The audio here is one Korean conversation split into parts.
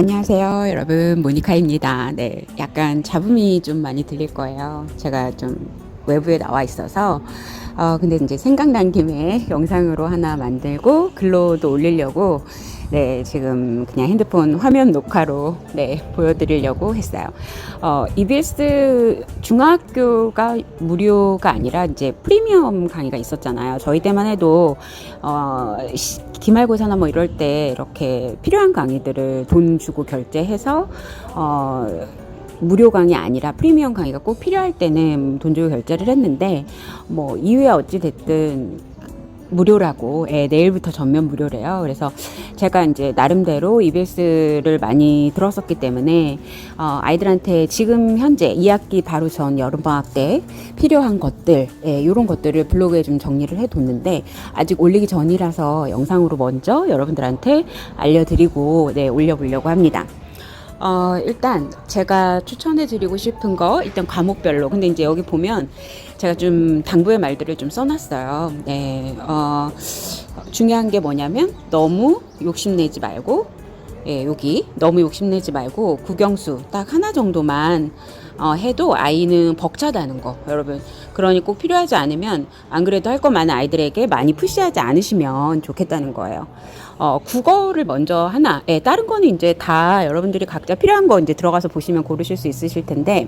안녕하세요, 여러분. 모니카입니다. 네, 약간 잡음이 좀 많이 들릴 거예요. 제가 좀 외부에 나와 있어서. 어, 근데 이제 생각난 김에 영상으로 하나 만들고 글로도 올리려고 네, 지금 그냥 핸드폰 화면 녹화로 네, 보여드리려고 했어요. 어, EBS 중학교가 무료가 아니라 이제 프리미엄 강의가 있었잖아요. 저희 때만 해도 어, 시- 기말고사나 뭐 이럴 때 이렇게 필요한 강의들을 돈 주고 결제해서 어, 무료 강의 아니라 프리미엄 강의가 꼭 필요할 때는 돈 주고 결제를 했는데 뭐 이후에 어찌 됐든 무료라고 예, 내일부터 전면 무료래요. 그래서 제가 이제 나름대로 EBS를 많이 들었었기 때문에 어, 아이들한테 지금 현재 2학기 바로 전 여름 방학 때 필요한 것들 예, 이런 것들을 블로그에 좀 정리를 해뒀는데 아직 올리기 전이라서 영상으로 먼저 여러분들한테 알려드리고 네, 올려보려고 합니다. 어, 일단 제가 추천해 드리고 싶은 거 일단 과목별로 근데 이제 여기 보면 제가 좀 당부의 말들을 좀 써놨어요. 네, 어, 중요한 게 뭐냐면 너무 욕심내지 말고 예, 여기 너무 욕심내지 말고 국영수 딱 하나 정도만 어, 해도 아이는 벅차다는 거 여러분 그러니 꼭 필요하지 않으면 안 그래도 할거 많은 아이들에게 많이 푸시하지 않으시면 좋겠다는 거예요. 어, 국어를 먼저 하나, 예, 다른 거는 이제 다 여러분들이 각자 필요한 거 이제 들어가서 보시면 고르실 수 있으실 텐데,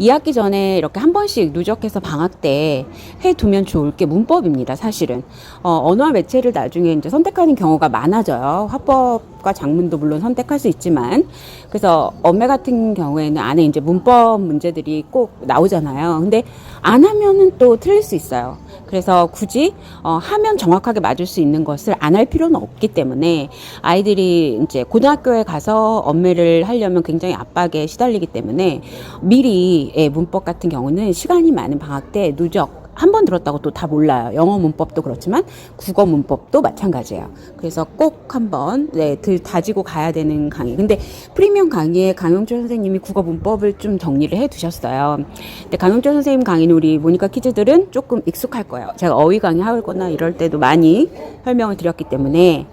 2학기 전에 이렇게 한 번씩 누적해서 방학 때 해두면 좋을 게 문법입니다, 사실은. 어, 언어와 매체를 나중에 이제 선택하는 경우가 많아져요. 화법과 작문도 물론 선택할 수 있지만, 그래서 엄매 같은 경우에는 안에 이제 문법 문제들이 꼭 나오잖아요. 근데 안 하면은 또 틀릴 수 있어요. 그래서 굳이 어, 하면 정확하게 맞을 수 있는 것을 안 할 필요는 없기 때문에 아이들이 이제 고등학교에 가서 엄매를 하려면 굉장히 압박에 시달리기 때문에 미리 예, 문법 같은 경우는 시간이 많은 방학 때 누적 한 번 들었다고 또 다 몰라요. 영어 문법도 그렇지만 국어 문법도 마찬가지예요. 그래서 꼭 한번 네, 들 다지고 가야 되는 강의. 근데 프리미엄 강의에 강용철 선생님이 국어 문법을 좀 정리를 해 두셨어요. 근데 강용철 선생님 강의는 우리 모니카 키즈들은 조금 익숙할 거예요. 제가 어휘 강의 하거나 이럴 때도 많이 설명을 드렸기 때문에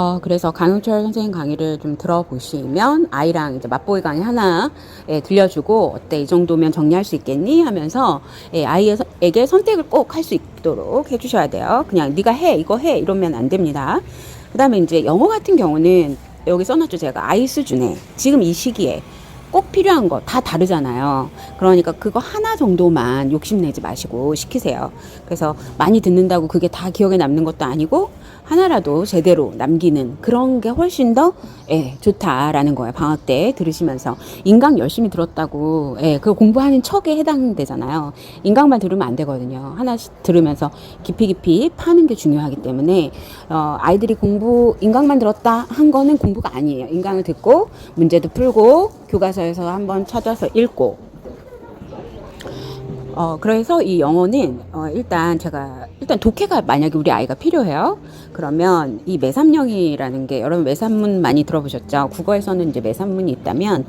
어, 그래서 강용철 선생님 강의를 좀 들어보시면 아이랑 이제 맛보기 강의 하나 예, 들려주고 어때 이 정도면 정리할 수 있겠니 하면서 예, 아이에게 선택을 꼭 할 수 있도록 해주셔야 돼요. 그냥 네가 해 이거 해 이러면 안 됩니다. 그다음에 이제 영어 같은 경우는 여기 써놨죠 제가 아이 수준에 지금 이 시기에 꼭 필요한 거 다 다르잖아요. 그러니까 그거 하나 정도만 욕심내지 마시고 시키세요. 그래서 많이 듣는다고 그게 다 기억에 남는 것도 아니고 하나라도 제대로 남기는 그런 게 훨씬 더 예, 좋다라는 거예요. 방학 때 들으시면서 인강 열심히 들었다고 예, 그 공부하는 척에 해당되잖아요. 인강만 들으면 안 되거든요. 하나씩 들으면서 깊이 깊이 파는 게 중요하기 때문에 어, 아이들이 공부 인강만 들었다 한 거는 공부가 아니에요. 인강을 듣고 문제도 풀고 교과서에서 한번 찾아서 읽고 어, 그래서 이 영어는, 어, 일단 제가, 일단 독해가 만약에 우리 아이가 필요해요. 그러면 이 매삼령이라는 게, 여러분 매삼문 많이 들어보셨죠? 국어에서는 이제 매삼문이 있다면,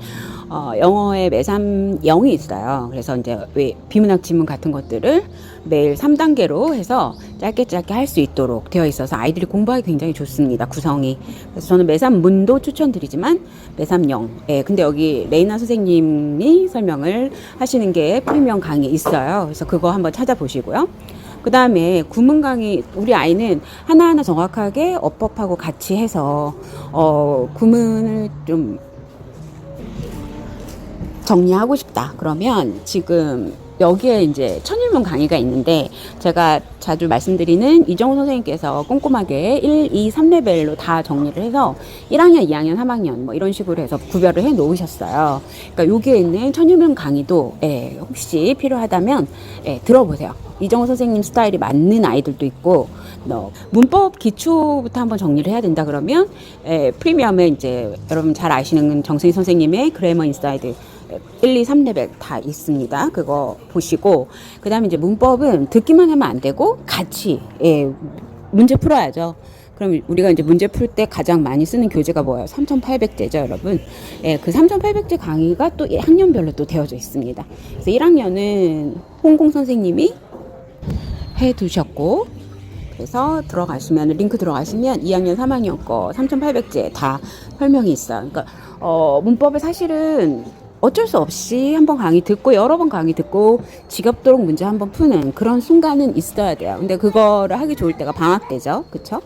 어, 영어에 매삼영이 있어요. 그래서 이제 왜 비문학 지문 같은 것들을 매일 3단계로 해서 짧게 짧게 할 수 있도록 되어 있어서 아이들이 공부하기 굉장히 좋습니다. 구성이. 그래서 저는 매삼문도 추천드리지만 매삼영. 예, 근데 여기 레이나 선생님이 설명을 하시는 게 프리미엄 강의 있어요. 그래서 그거 한번 찾아보시고요. 그 다음에 구문 강의, 우리 아이는 하나하나 정확하게 어법하고 같이 해서, 어, 구문을 좀 정리하고 싶다. 그러면 지금 여기에 이제 천일문 강의가 있는데 제가 자주 말씀드리는 이정우 선생님께서 꼼꼼하게 1, 2, 3레벨로 다 정리를 해서 1학년, 2학년, 3학년 뭐 이런 식으로 해서 구별을 해 놓으셨어요. 그러니까 여기에 있는 천일문 강의도 예, 혹시 필요하다면 예, 들어보세요. 이정우 선생님 스타일이 맞는 아이들도 있고 너 문법 기초부터 한번 정리를 해야 된다 그러면 예, 프리미엄에 이제 여러분 잘 아시는 정승희 선생님의 그래머 인사이드 1, 2, 3레벨 다 있습니다. 그거 보시고 그 다음에 이제 문법은 듣기만 하면 안 되고 같이 예, 문제 풀어야죠. 그럼 우리가 이제 문제 풀 때 가장 많이 쓰는 교재가 뭐예요? 3,800제죠, 여러분. 예, 그 3,800제 강의가 또 학년별로 또 되어져 있습니다. 그래서 1학년은 홍공 선생님이 해 두셨고 그래서 들어가시면 링크 들어가시면 2학년 3학년 거 3,800제 다 설명이 있어요. 그러니까 어, 문법을 사실은 어쩔 수 없이 한번 강의 듣고 여러 번 강의 듣고 지겹도록 문제 한번 푸는 그런 순간은 있어야 돼요. 근데 그거를 하기 좋을 때가 방학 때죠. 그쵸?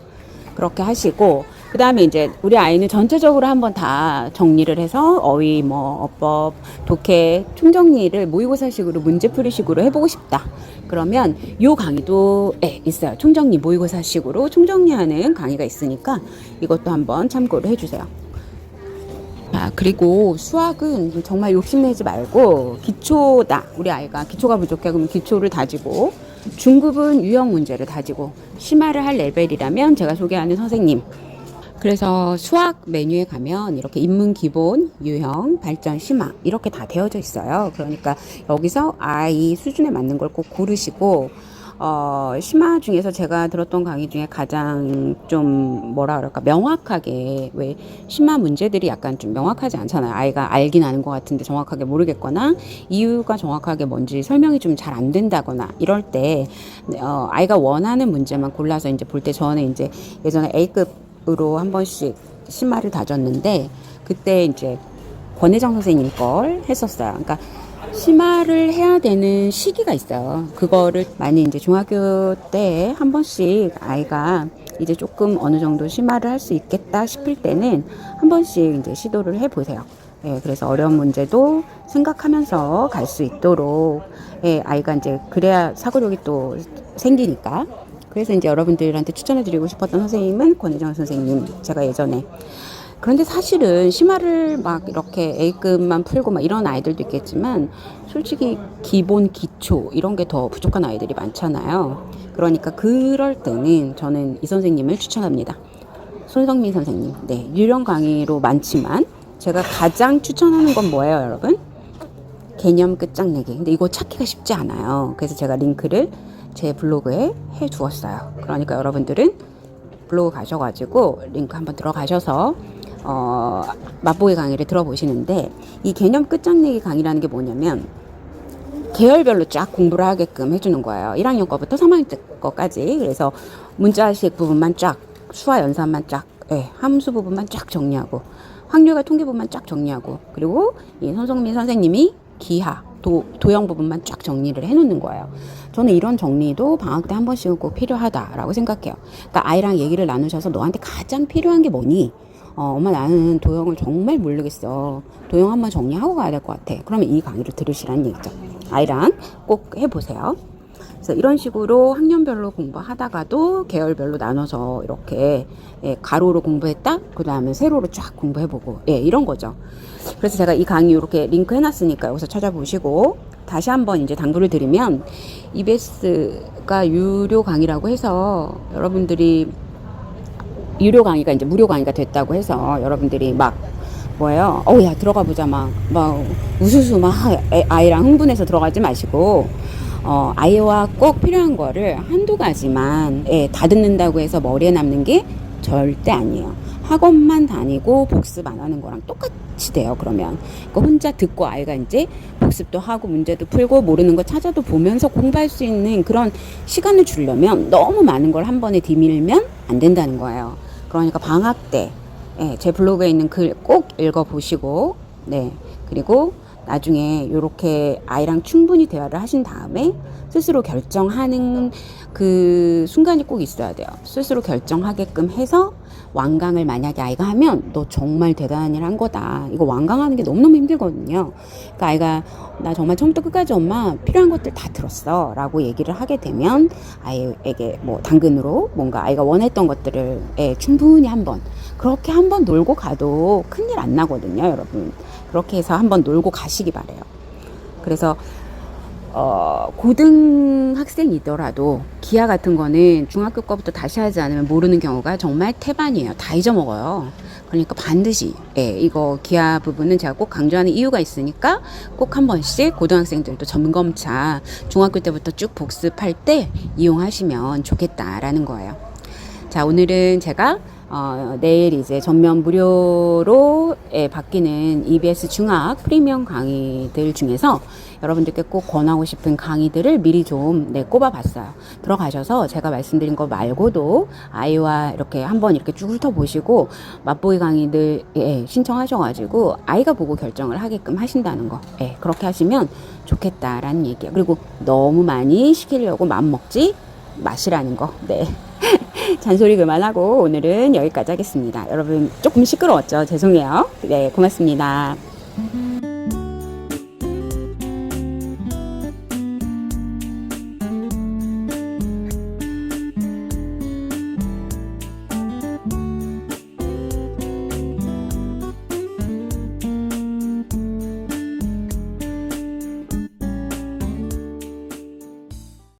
그렇게 하시고 그 다음에 이제 우리 아이는 전체적으로 한번 다 정리를 해서 어휘 뭐 어법 독해 총정리를 모의고사식으로 문제풀이식으로 해보고 싶다 그러면 요 강의도 예, 있어요 총정리 모의고사식으로 총정리하는 강의가 있으니까 이것도 한번 참고를 해주세요 아, 그리고 수학은 정말 욕심내지 말고 기초다. 우리 아이가 기초가 부족해. 그러면 기초를 다지고 중급은 유형 문제를 다지고 심화를 할 레벨이라면 제가 소개하는 선생님. 그래서 수학 메뉴에 가면 이렇게 인문 기본, 유형, 발전, 심화 이렇게 다 되어져 있어요. 그러니까 여기서 아이 수준에 맞는 걸 꼭 고르시고 어, 심화 중에서 제가 들었던 강의 중에 가장 좀 뭐라 그럴까 명확하게 왜 심화 문제들이 약간 좀 명확하지 않잖아요. 아이가 알긴 아는 것 같은데 정확하게 모르겠거나 이유가 정확하게 뭔지 설명이 좀 잘 안 된다거나 이럴 때 어, 아이가 원하는 문제만 골라서 이제 볼 때 저는 이제 예전에 A급으로 한 번씩 심화를 다졌는데 그때 이제 권혜정 선생님 걸 했었어요. 그러니까 심화를 해야 되는 시기가 있어요. 그거를 많이 이제 중학교 때 한 번씩 아이가 이제 조금 어느 정도 심화를 할 수 있겠다 싶을 때는 한 번씩 이제 시도를 해 보세요. 예, 그래서 어려운 문제도 생각하면서 갈 수 있도록 예, 아이가 이제 그래야 사고력이 또 생기니까 그래서 이제 여러분들한테 추천해 드리고 싶었던 선생님은 권혜정 선생님 제가 예전에 그런데 사실은 심화를 막 이렇게 A급만 풀고 막 이런 아이들도 있겠지만 솔직히 기본 기초 이런 게 더 부족한 아이들이 많잖아요. 그러니까 그럴 때는 저는 이 선생님을 추천합니다. 손성민 선생님. 네, 유령 강의로 많지만 제가 가장 추천하는 건 뭐예요, 여러분? 개념 끝장내기. 근데 이거 찾기가 쉽지 않아요. 그래서 제가 링크를 제 블로그에 해 두었어요. 그러니까 여러분들은 블로그 가셔가지고 링크 한번 들어가셔서 어, 맛보기 강의를 들어보시는데 이 개념 끝장내기 강의라는 게 뭐냐면 계열별로 쫙 공부를 하게끔 해주는 거예요. 1학년 거부터 3학년 때 거까지. 그래서 문자식 부분만 쫙, 수화 연산만 쫙, 예, 함수 부분만 쫙 정리하고, 확률과 통계 부분만 쫙 정리하고, 그리고 이 손성민 선생님이 기하, 도, 도형 부분만 쫙 정리를 해놓는 거예요. 저는 이런 정리도 방학 때 한 번씩은 꼭 필요하다라고 생각해요. 그러니까 아이랑 얘기를 나누셔서 너한테 가장 필요한 게 뭐니? 어, 엄마 나는 도형을 정말 모르겠어. 도형 한번 정리하고 가야 될 것 같아. 그러면 이 강의를 들으시라는 얘기죠. 아이랑 꼭 해보세요. 그래서 이런 식으로 학년별로 공부하다가도 계열별로 나눠서 이렇게 예, 가로로 공부했다. 그 다음에 세로로 쫙 공부해보고 예, 이런 거죠. 그래서 제가 이 강의 이렇게 링크 해놨으니까 여기서 찾아보시고 다시 한번 이제 당부를 드리면 EBS가 유료 강의라고 해서 여러분들이 유료 강의가 이제 무료 강의가 됐다고 해서 여러분들이 막 뭐예요? 어야 들어가 보자 막 막 우수수 막 애- 아이랑 흥분해서 들어가지 마시고 어 아이와 꼭 필요한 거를 한두 가지만 예, 다 듣는다고 해서 머리에 남는 게 절대 아니에요. 학원만 다니고 복습 안 하는 거랑 똑같이 돼요. 그러면 그러니까 혼자 듣고 아이가 이제 복습도 하고 문제도 풀고 모르는 거 찾아도 보면서 공부할 수 있는 그런 시간을 주려면 너무 많은 걸 한 번에 디밀면 안 된다는 거예요. 그러니까 방학 때, 예, 제 블로그에 있는 글 꼭 읽어보시고, 네. 그리고 나중에 이렇게 아이랑 충분히 대화를 하신 다음에 스스로 결정하는 그 순간이 꼭 있어야 돼요. 스스로 결정하게끔 해서 완강을 만약에 아이가 하면 너 정말 대단한 일 한 거다. 이거 완강하는 게 너무너무 힘들거든요. 그러니까 아이가 나 정말 처음부터 끝까지 엄마 필요한 것들 다 들었어. 라고 얘기를 하게 되면 아이에게 뭐 당근으로 뭔가 아이가 원했던 것들을 예, 충분히 한번 그렇게 한번 놀고 가도 큰일 안 나거든요, 여러분. 그렇게 해서 한번 놀고 가시기 바래요. 그래서 어, 고등학생이더라도 기하 같은 거는 중학교 거부터 다시 하지 않으면 모르는 경우가 정말 태반이에요. 다 잊어먹어요. 그러니까 반드시 예, 이거 기하 부분은 제가 꼭 강조하는 이유가 있으니까 꼭 한 번씩 고등학생들도 점검차 중학교 때부터 쭉 복습할 때 이용하시면 좋겠다라는 거예요. 자, 오늘은 제가 어, 내일 이제 전면 무료로 예, 바뀌는 EBS 중학 프리미엄 강의들 중에서 여러분들께 꼭 권하고 싶은 강의들을 미리 좀 네, 꼽아봤어요. 들어가셔서 제가 말씀드린 거 말고도 아이와 이렇게 한번 이렇게 쭉 훑어보시고 맛보기 강의들 예, 신청하셔가지고 아이가 보고 결정을 하게끔 하신다는 거. 예, 그렇게 하시면 좋겠다라는 얘기예요. 그리고 너무 많이 시키려고 마음 먹지 마시라는 거. 네. 잔소리 그만하고 오늘은 여기까지 하겠습니다. 여러분 조금 시끄러웠죠? 죄송해요. 네, 고맙습니다.